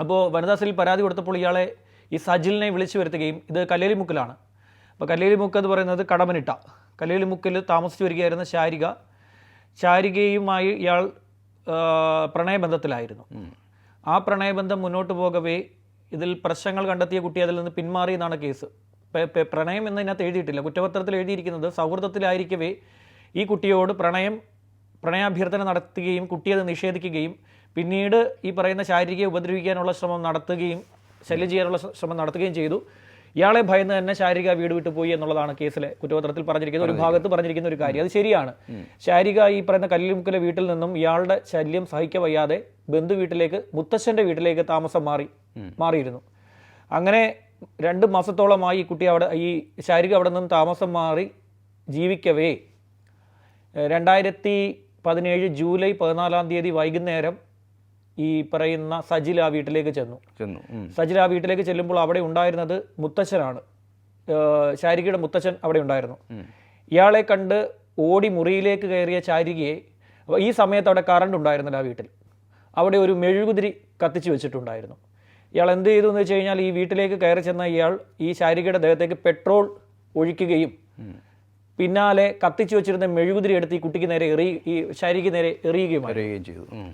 അപ്പോൾ വനിതാ സെല്ലിൽ പരാതി കൊടുത്തപ്പോൾ ഇയാളെ ഈ സജിലിനെ വിളിച്ചു വരുത്തുകയും ഇത് കല്ലേലിമുക്കിലാണ്. അപ്പോൾ കല്ലേലിമുക്ക് എന്ന് പറയുന്നത് കടമനിട്ട. കല്ലേലിമുക്കിൽ താമസിച്ചു വരികയായിരുന്ന ശാരിക ശാരികയുമായി ഇയാൾ പ്രണയബന്ധത്തിലായിരുന്നു. ആ പ്രണയബന്ധം മുന്നോട്ട് പോകവേ ഇതിൽ പ്രശ്നങ്ങൾ കണ്ടെത്തിയ കുട്ടി അതിൽ നിന്ന് പിന്മാറി എന്നാണ് കേസ്. പ്രണയം എന്നതിനകത്ത് എഴുതിയിട്ടില്ല. കുറ്റപത്രത്തിൽ എഴുതിയിരിക്കുന്നത് സൗഹൃദത്തിലായിരിക്കവേ ഈ കുട്ടിയോട് പ്രണയം പ്രണയാഭ്യർത്ഥന നടത്തുകയും കുട്ടിയെ നിഷേധിക്കുകയും പിന്നീട് ഈ പറയുന്ന ശാരീരിക ഉപദ്രവിക്കാനുള്ള ശ്രമം നടത്തുകയും ശല്യം ചെയ്യാനുള്ള ശ്രമം നടത്തുകയും ചെയ്തു. ഇയാളെ ഭയന്ന് തന്നെ ശാരീരിക വീട് വിട്ടു പോയി എന്നുള്ളതാണ് കേസിലെ കുറ്റപത്രത്തിൽ പറഞ്ഞിരിക്കുന്ന ഒരു ഭാഗത്ത് പറഞ്ഞിരിക്കുന്ന ഒരു കാര്യം. അത് ശരിയാണ്. ശാരിക ഈ പറയുന്ന കല്ലിമുക്കിലെ വീട്ടിൽ നിന്നും ഇയാളുടെ ശല്യം സഹിക്ക വയ്യാതെ ബന്ധു വീട്ടിലേക്ക് മുത്തശ്ശന്റെ വീട്ടിലേക്ക് താമസം മാറി മാറിയിരുന്നു. അങ്ങനെ രണ്ട് മാസത്തോളമായി ഈ കുട്ടി അവിടെ ഈ ശാരിക അവിടെ നിന്നും താമസം മാറി ജീവിക്കവേ. രണ്ടായിരത്തി പതിനേഴ് ജൂലൈ പതിനാലാം തീയതി വൈകുന്നേരം ഈ പറയുന്ന സജിൽ ആ വീട്ടിലേക്ക് ചെന്നു. ചെന്നു. സജിൽ ആ വീട്ടിലേക്ക് ചെല്ലുമ്പോൾ അവിടെ ഉണ്ടായിരുന്നത് മുത്തച്ഛനാണ്. ശാരികയുടെ മുത്തച്ഛൻ അവിടെ ഉണ്ടായിരുന്നു. ഇയാളെ കണ്ട് ഓടി മുറിയിലേക്ക് കയറിയ ശാരികയെ ഈ സമയത്ത് അവിടെ കറണ്ട് ഉണ്ടായിരുന്നില്ല ആ വീട്ടിൽ. അവിടെ ഒരു മെഴുകുതിരി കത്തിച്ചു വെച്ചിട്ടുണ്ടായിരുന്നു. ഇയാൾ എന്ത് ചെയ്തു എന്ന് വെച്ച് കഴിഞ്ഞാൽ ഈ വീട്ടിലേക്ക് കയറി ചെന്ന ഇയാൾ ഈ ശാരികയുടെ ദേഹത്തേക്ക് പെട്രോൾ ഒഴിക്കുകയും പിന്നാലെ കത്തിച്ചു വെച്ചിരുന്ന മെഴുകുതിരി എടുത്ത് ഈ കുട്ടിക്ക് നേരെ എറി ഈ ശാരിക്ക് നേരെ എറിയുകയും എറിയുകയും ചെയ്തു.